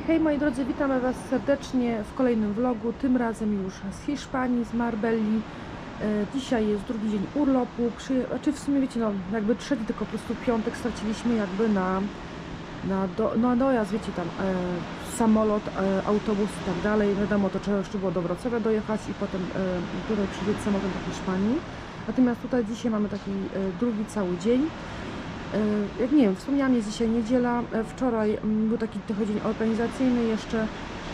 Hej, hej moi drodzy, witamy Was serdecznie w kolejnym vlogu, tym razem już z Hiszpanii, z Marbelli. E, Dzisiaj jest drugi dzień urlopu, przy, znaczy w sumie wiecie, no jakby trzeci, tylko po prostu piątek straciliśmy jakby na, na, do, na dojazd, wiecie tam, e, samolot, e, autobus i tak dalej. Wiadomo, to trzeba jeszcze było do Wrocławia dojechać i potem e, tutaj przylecieć samolotem do Hiszpanii. Natomiast tutaj dzisiaj mamy taki e, drugi cały dzień. E, Jak nie wiem, wspomniałam, jest dzisiaj niedziela. E, Wczoraj mm, był taki trochę dzień organizacyjny jeszcze.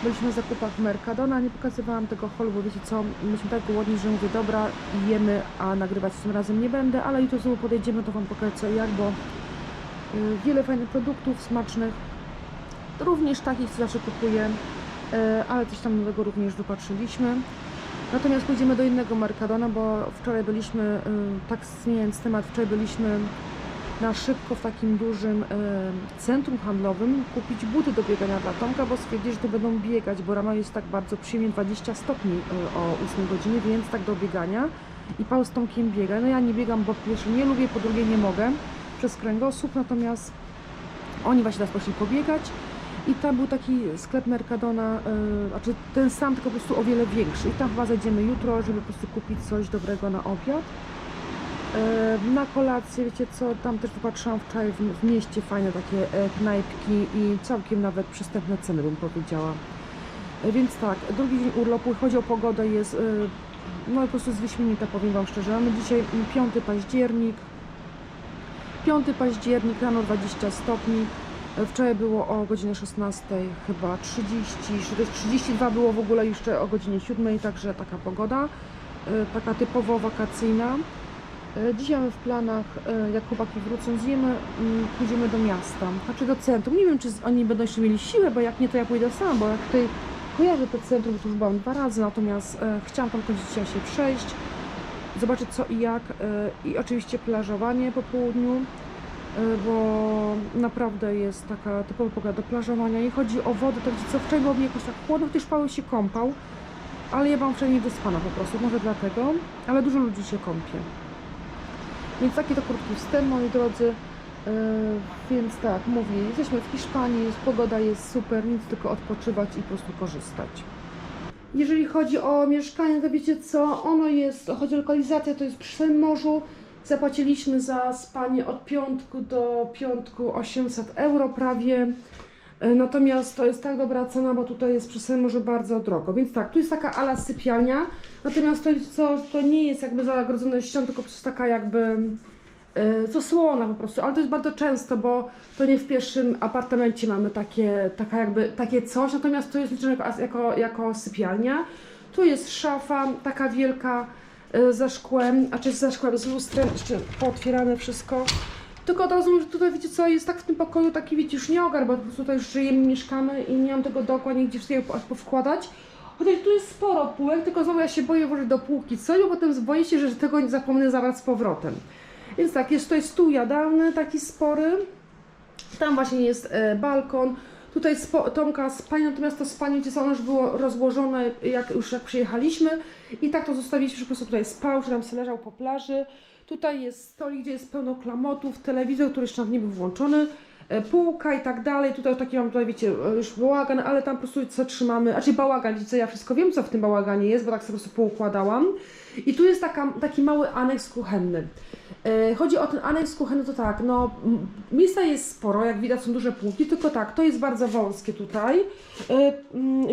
Byliśmy na zakupach w Mercadona, nie pokazywałam tego holu, bo wiecie co, myśmy tak głodni, że mówię, dobra, jemy, a nagrywać tym razem nie będę, ale jutro znowu podejdziemy, to Wam pokażę co jak, bo y, wiele fajnych produktów, smacznych, również takich, co zawsze kupuję, y, ale coś tam nowego również wypatrzyliśmy. Natomiast pójdziemy do innego Mercadona, bo wczoraj byliśmy, y, tak zmieniając temat, wczoraj byliśmy na szybko w takim dużym e, centrum handlowym kupić buty do biegania dla Tomka, bo stwierdzili, że tu będą biegać, bo rano jest tak bardzo przyjemnie 20 stopni e, o 8 godzinie, więc tak do biegania. I Paul z Tomkiem biega. No ja nie biegam, bo po pierwsze nie lubię, po drugie nie mogę przez kręgosłup, natomiast oni właśnie nas poszli pobiegać. I tam był taki sklep Mercadona, yy, znaczy ten sam, tylko po prostu o wiele większy. I tam chyba zajdziemy jutro, żeby po prostu kupić coś dobrego na obiad. E, Na kolację, wiecie co, tam też popatrzyłam wczoraj w, w mieście fajne takie e, knajpki i całkiem nawet przystępne ceny bym powiedziała. E, Więc tak, drugi dzień urlopu, chodzi o pogodę, jest no po prostu z wyśmienita, powiem Wam szczerze. Mamy dzisiaj mm, 5 październik, 5 październik, rano 20 stopni. Wczoraj było o godzinie 16 chyba 30, czy też 32 było w ogóle jeszcze o godzinie 7, także taka pogoda, taka typowo wakacyjna. E, Dzisiaj mamy w planach, e, jak chłopaki wrócą z jemy, mm, pójdziemy do miasta, znaczy do centrum. Nie wiem, czy oni będą jeszcze mieli siłę, bo jak nie, to ja pójdę sama, bo jak tutaj kojarzę to centrum, już byłam dwa razy, natomiast e, chciałam tam koniecznie dzisiaj się przejść, zobaczyć co i jak i oczywiście plażowanie po południu, bo naprawdę jest taka typowa pogoda do plażowania. Nie chodzi o wodę, to wiecie co, wczoraj było mi jakoś tak chłodno, też Paweł się kąpał, ale ja byłam wczoraj niewyspana po prostu, może dlatego, ale dużo ludzi się kąpie. Więc taki to krótki wstęp, moi drodzy. Yy, więc tak, mówię, jesteśmy w Hiszpanii, pogoda jest super, nic tylko odpoczywać i po prostu korzystać. Jeżeli chodzi o mieszkanie, to wiecie co, ono jest, chodzi o lokalizację, to jest przy morzu. Zapłaciliśmy za spanie od piątku do piątku 800 euro prawie. E, Natomiast to jest tak dobra cena, bo tutaj jest przy morzu bardzo drogo. Więc tak, tu jest taka ala sypialnia, natomiast to, jest co, to nie jest jakby zagrodzone ścianą, tylko po prostu taka jakby e, zasłona po prostu, ale to jest bardzo często, bo to nie w pierwszym apartamencie mamy takie, taka jakby, takie coś, natomiast to jest liczone jako, jako, jako sypialnia. Tu jest szafa, taka wielka e, ze szkłem, a czy ze szkłem, z lustrem, jeszcze pootwierane wszystko. Tylko od razu że tutaj wiecie co, jest tak w tym pokoju taki wiecie już nie ogar, bo tutaj już żyjemy, mieszkamy i nie mam tego dokładnie gdzie sobie po- powkładać. Chociaż tu jest sporo półek, tylko znowu ja się boję włożyć do półki coś, bo potem boję się, że tego nie zapomnę zabrać z powrotem. Więc tak, jest tutaj stół jadalny, taki spory. Tam właśnie jest e, balkon. Tutaj spo, Tomka spanie, natomiast to spanie, co, ono już było rozłożone, jak już jak przyjechaliśmy. I tak to zostawiliśmy, że po prostu tutaj spał, że tam sobie leżał po plaży. Tutaj jest stolik, gdzie jest pełno klamotów, telewizor, który jeszcze nie był włączony, e, półka i tak dalej. Tutaj taki mam, tutaj wiecie, e, już bałagan, ale tam po prostu co trzymamy, znaczy bałagan, co, ja wszystko wiem, co w tym bałaganie jest, bo tak sobie po prostu poukładałam. I tu jest taka, taki mały aneks kuchenny. E, Chodzi o ten aneks kuchenny, to tak, no miejsca jest sporo, jak widać są duże półki, tylko tak, to jest bardzo wąskie tutaj,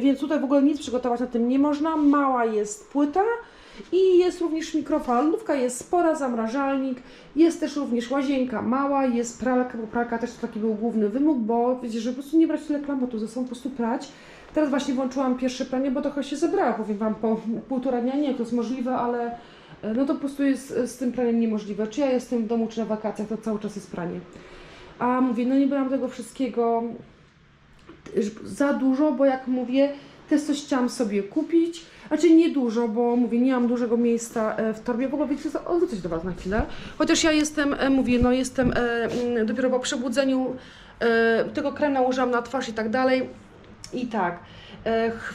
więc tutaj w ogóle nic przygotować na tym nie można, mała jest płyta i jest również mikrofalówka, jest spora, zamrażalnik, jest też również łazienka mała, jest pralka, bo pralka też to taki był główny wymóg, bo wiecie, żeby po prostu nie brać tyle klamotów ze sobą, po prostu prać. Teraz właśnie włączyłam pierwsze pranie, bo trochę się zebrała, powiem Wam, po półtora dnia, nie to jest możliwe, ale e, no to po prostu jest e, z tym praniem niemożliwe. Czy ja jestem w domu, czy na wakacjach, to cały czas jest pranie. A mówię, no nie brałam tego wszystkiego za dużo, bo jak mówię, też coś chciałam sobie kupić. Znaczy nie dużo, bo mówię, nie mam dużego miejsca e, w torbie. W ogóle wiecie co, odwrócę do Was na chwilę. Chociaż ja jestem, e, mówię, no jestem e, mm, dopiero po przebudzeniu, tego krem nałożyłam na twarz i tak dalej. I tak,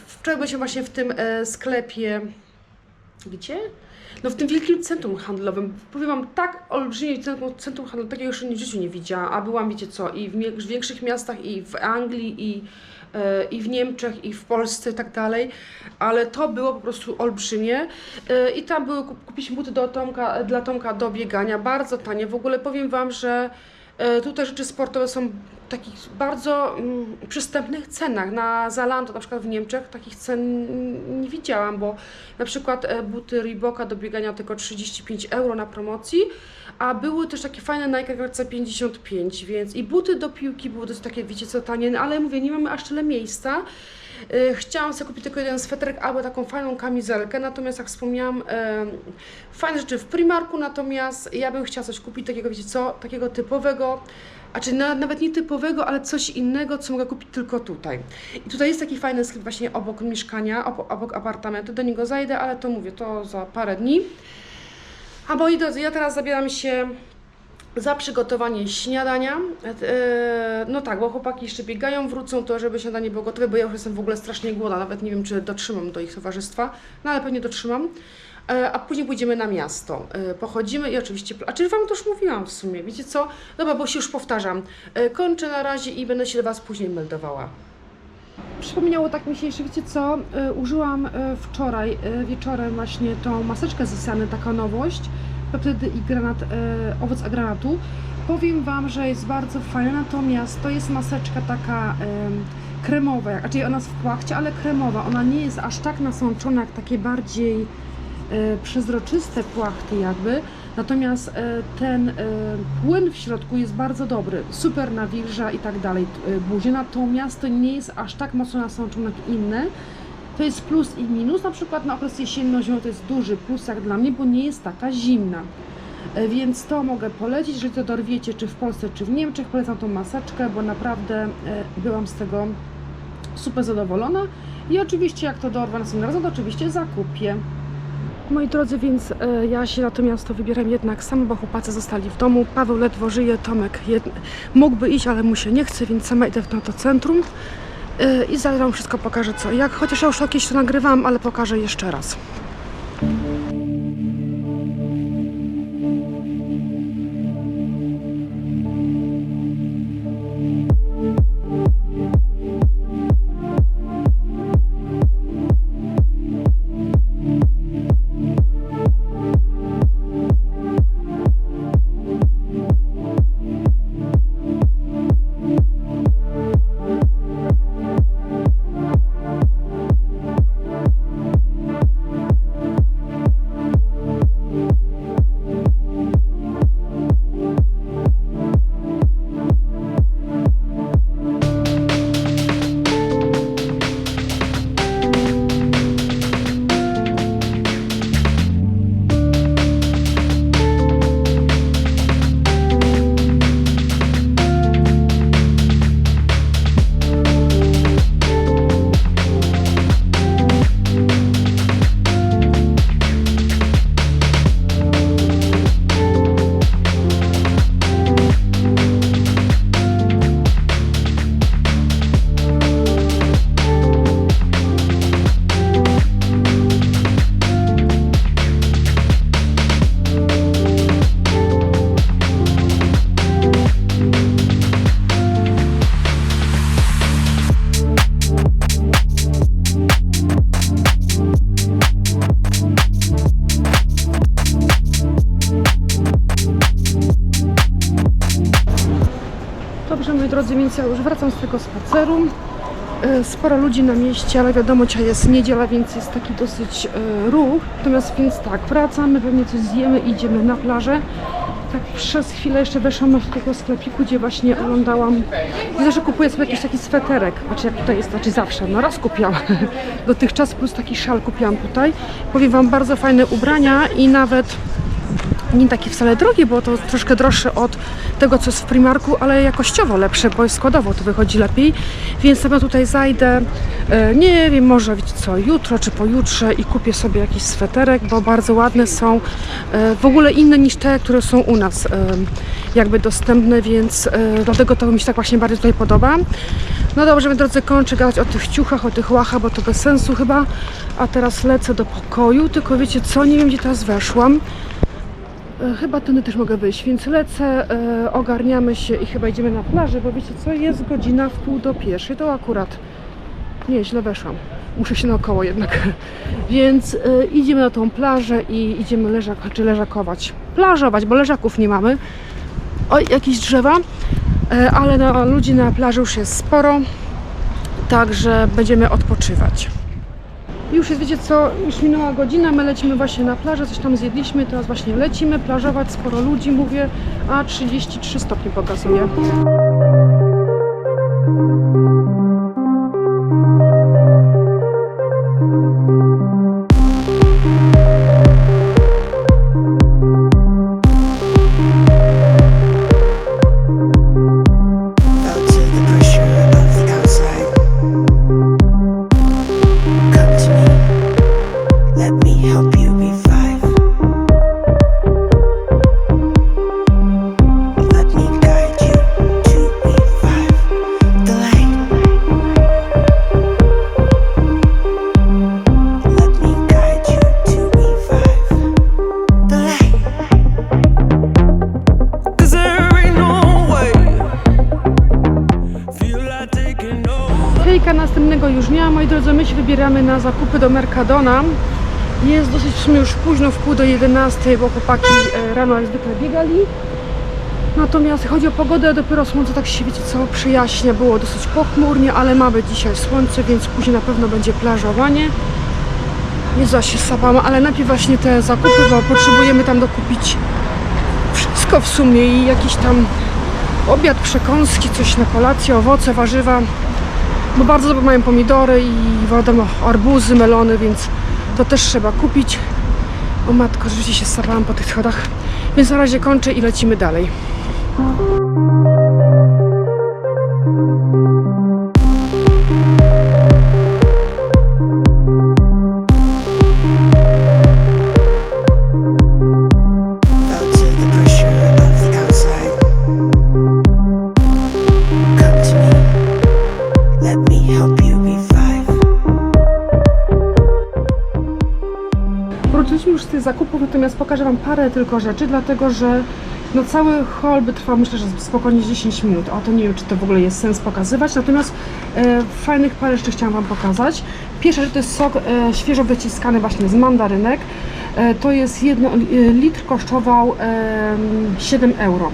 wczoraj byliśmy właśnie w tym sklepie, gdzie? No w tym wielkim centrum handlowym. Powiem Wam, tak olbrzymie centrum, centrum handlowe, takiego jeszcze w życiu nie widziałam, a byłam, wiecie co, i w większych miastach, i w Anglii, i i w Niemczech, i w Polsce i tak dalej, ale to było po prostu olbrzymie. E, i tam były, kup- kupiliśmy buty do Tomka, dla Tomka do biegania, bardzo tanie, w ogóle powiem Wam, że e, tutaj rzeczy sportowe są w takich bardzo mm, przystępnych cenach, na Zalando na przykład w Niemczech takich cen nie widziałam, bo na przykład e, buty Reeboka do biegania tylko 35 euro na promocji, a były też takie fajne Nike Grace 55, więc i buty do piłki były dosyć takie, wiecie co, tanie, no ale mówię, nie mamy aż tyle miejsca. E, Chciałam sobie kupić tylko jeden sweterek albo taką fajną kamizelkę, natomiast jak wspomniałam, e, fajne rzeczy w Primarku, natomiast ja bym chciała coś kupić takiego, wiecie co, takiego typowego, a czy na, nawet nie typowego, ale coś innego, co mogę kupić tylko tutaj. I tutaj jest taki fajny sklep właśnie obok mieszkania, obok, obok apartamentu, do niego zajdę, ale to mówię, to za parę dni. A moi drodzy, ja teraz zabieram się za przygotowanie śniadania. E, No tak, bo chłopaki jeszcze biegają, wrócą to, żeby śniadanie było gotowe, bo ja już jestem w ogóle strasznie głodna, nawet nie wiem, czy dotrzymam do ich towarzystwa, no ale pewnie dotrzymam. E, A później pójdziemy na miasto. E, Pochodzimy i oczywiście. A czy Wam to już mówiłam w sumie? Wiecie co? Dobra, bo się już powtarzam. Kończę na razie i będę się do Was później meldowała. Przypomniało tak mi się jeszcze, wiecie co? E, Użyłam e, wczoraj e, wieczorem właśnie tą maseczkę z Isany, taka nowość. Peptydy i granat, owoc agranatu. Powiem Wam, że jest bardzo fajna, natomiast to jest maseczka taka em, kremowa, jak- znaczy ona jest w płachcie, ale kremowa. Ona nie jest aż tak nasączona jak takie bardziej przezroczyste płachty jakby. Natomiast e, ten e, płyn w środku jest bardzo dobry, super nawilża i tak dalej e, buzię, natomiast to nie jest aż tak mocno nasączone jak inne. To jest plus i minus, na przykład na okres jesienno-zimowy to jest duży plus jak dla mnie, bo nie jest taka zimna. Więc to mogę polecić, jeżeli to dorwiecie, czy w Polsce, czy w Niemczech, polecam tą maseczkę, bo naprawdę byłam z tego super zadowolona. I oczywiście jak to dorwę następnym razem, to oczywiście zakupię. Moi drodzy, więc e, ja się na to miasto wybieram jednak sama, bo chłopacy zostali w domu. Paweł ledwo żyje, Tomek jed... mógłby iść, ale mu się nie chce, więc sama idę na to centrum. E, I zaraz wam wszystko pokażę co jak, chociaż ja już jakieś to nagrywam, ale pokażę jeszcze raz. Ja już wracam z tego spaceru. E, Sporo ludzi na mieście, ale wiadomo, dzisiaj jest niedziela, więc jest taki dosyć e, ruch. Natomiast więc tak, wracamy, pewnie coś zjemy i idziemy na plażę. Tak przez chwilę jeszcze weszłam do takiego sklepiku, gdzie właśnie oglądałam. Widzę, że kupuję sobie jakiś taki sweterek. Znaczy jak tutaj jest, znaczy zawsze, no raz kupiłam. Dotychczas plus taki szal kupiłam tutaj. Powiem Wam, bardzo fajne ubrania i nawet nie takie wcale drogie, bo to troszkę droższe od tego, co jest w Primarku, ale jakościowo lepsze, bo składowo to wychodzi lepiej. Więc sobie tutaj zajdę, e, nie wiem, może wiecie co, jutro czy pojutrze i kupię sobie jakiś sweterek, bo bardzo ładne są, e, w ogóle inne niż te, które są u nas e, jakby dostępne, więc dlatego to mi się tak właśnie bardziej tutaj podoba. No dobrze, drodzy, kończę gadać o tych ciuchach, o tych łachach, bo to bez sensu chyba. A teraz lecę do pokoju, tylko wiecie co, nie wiem gdzie teraz weszłam. E, Chyba tędy też mogę wyjść, więc lecę, e, ogarniamy się i chyba idziemy na plażę, bo wiecie co, jest godzina w pół do pierwszej, to akurat Nie, źle weszłam. Muszę się naokoło jednak. Więc y, idziemy na tą plażę i idziemy leżak, czy leżakować. Plażować, bo leżaków nie mamy. Oj, jakieś drzewa. E, ale ludzi na plaży już jest sporo. Także będziemy odpoczywać. Już jest, wiecie co, już minęła godzina, my lecimy właśnie na plażę, coś tam zjedliśmy, teraz właśnie lecimy plażować, sporo ludzi, mówię, a 33 stopnie pokazuje. Drodzy, my się wybieramy na zakupy do Mercadona. Jest dosyć już późno, w pół do 11, bo chłopaki e, rano jak zwykle biegali. Natomiast chodzi o pogodę, dopiero słońce tak się, wiecie co, przyjaśnia. Było dosyć pochmurnie, ale mamy dzisiaj słońce, więc później na pewno będzie plażowanie. Nie za się sapamy, ale najpierw właśnie te zakupy, bo potrzebujemy tam dokupić wszystko w sumie i jakiś tam obiad, przekąski, coś na kolację, owoce, warzywa bo bardzo dobre mają pomidory i wiadomo, arbuzy, melony, więc to też trzeba kupić. O matko, rzeczywiście się sapałam po tych schodach. Więc na razie kończę i lecimy dalej. Tych zakupów, natomiast pokażę Wam parę tylko rzeczy, dlatego że no cały haul by trwał myślę, że spokojnie 10 minut. O to nie wiem, czy to w ogóle jest sens pokazywać. Natomiast e, fajnych parę jeszcze chciałam Wam pokazać. Pierwsza rzecz to jest sok e, świeżo wyciskany właśnie z mandarynek. E, to jest jedno, e, litr kosztował e, 7 euro.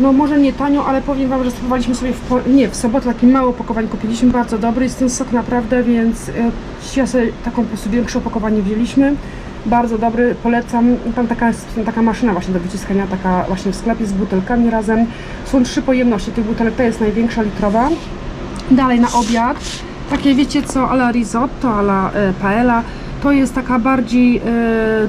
No może nie tanio, ale powiem Wam, że spróbowaliśmy sobie w, nie, w sobotę takie małe opakowanie kupiliśmy, bardzo dobry jest ten sok naprawdę, więc e, ja sobie taką po prostu większe opakowanie wzięliśmy. Bardzo dobry, polecam. Tam taka, jest, taka maszyna właśnie do wyciskania, taka właśnie w sklepie z butelkami razem. Są trzy pojemności tych butelek, ta jest największa litrowa. Dalej na obiad, takie wiecie co, ala risotto, ala e, paella. To jest taka bardziej, e,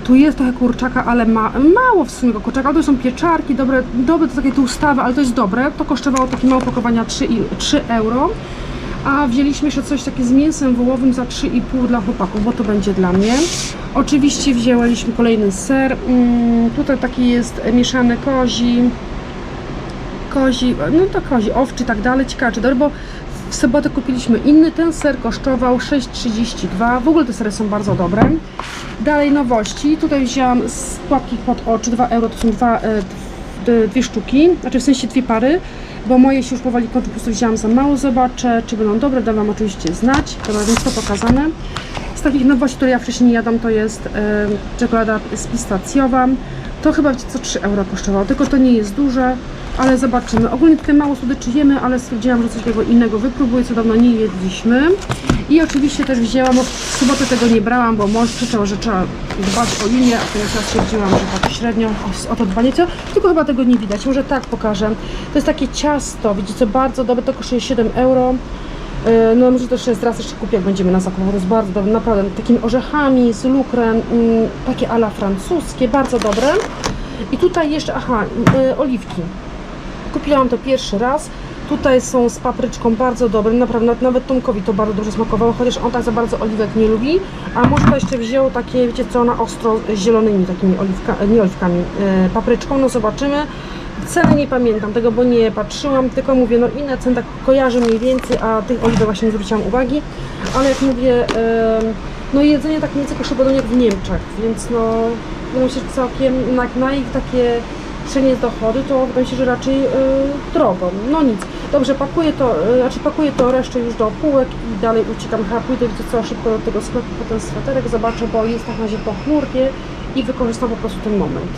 tu jest trochę kurczaka, ale ma, mało w sumie kurczaka. To są pieczarki, dobre, dobre to takie tłustawe, ale to jest dobre. To kosztowało takie małe opakowania 3, i- 3 euro. A wzięliśmy jeszcze coś takie z mięsem wołowym za 3,5 dla chłopaków, bo to będzie dla mnie. Oczywiście wzięliśmy kolejny ser. Mm, tutaj taki jest mieszany kozi, kozi, no to kozi, owczy i tak dalej. Ciekawe czy dobry, bo w sobotę kupiliśmy inny. Ten ser kosztował 6,32. W ogóle te sery są bardzo dobre. Dalej nowości. Tutaj wzięłam spłatki pod oczy, 2 euro, to są dwa, e, d- dwie sztuki, znaczy w sensie dwie pary, bo moje się już powoli kończą, po prostu wzięłam za mało, zobaczę, czy będą dobre, dam Wam oczywiście znać, dobra, więc to pokazane. Z takich nowości, które ja wcześniej nie jadam, to jest e, czekolada z pistacjowa. To chyba co 3 euro kosztowało, tylko to nie jest duże, ale zobaczymy. Ogólnie tutaj mało słodyczy jemy, ale stwierdziłam, że coś takiego innego wypróbuję, co dawno nie jedliśmy. I oczywiście też wzięłam, bo w sobotę tego nie brałam, bo mąż krzyczał, że trzeba dbać o linię, a to ja stwierdziłam, że tak średnio o, to dbanie, co? Tylko chyba tego nie widać, może tak pokażę. To jest takie ciasto, widzicie, bardzo dobre, to kosztuje 7 euro. E, No może też jest raz jeszcze kupię, jak będziemy na zakupach, to jest bardzo dobre, naprawdę, takimi orzechami, z lukrem, mm, takie ala francuskie, bardzo dobre. I tutaj jeszcze, aha, y, oliwki. Kupiłam to pierwszy raz. Tutaj są z papryczką bardzo dobre, naprawdę nawet Tomkowi to bardzo dobrze smakowało, chociaż on tak za bardzo oliwek nie lubi. A może to jeszcze wziął takie, wiecie co, na ostro z zielonymi takimi oliwka, nie oliwkami, e, papryczką, no zobaczymy. Ceny nie pamiętam tego, bo nie patrzyłam, tylko mówię, no inne ceny tak kojarzę mniej więcej, a tych oliwek właśnie nie zwróciłam uwagi. Ale jak mówię, e, no jedzenie tak mniej więcej kosztuje jak w Niemczech, więc no, no myślę, że całkiem na, na ich takie przenieść dochody, to wydaje mi się, że raczej y, drogą. No nic. Dobrze, pakuję to, y, znaczy pakuję to resztę już do półek i dalej uciekam. Chyba pójdę wiecie co, szybko do tego sklepu po ten sweterek, zobaczę, bo jest tak na razie pochmurnie i wykorzystam po prostu ten moment.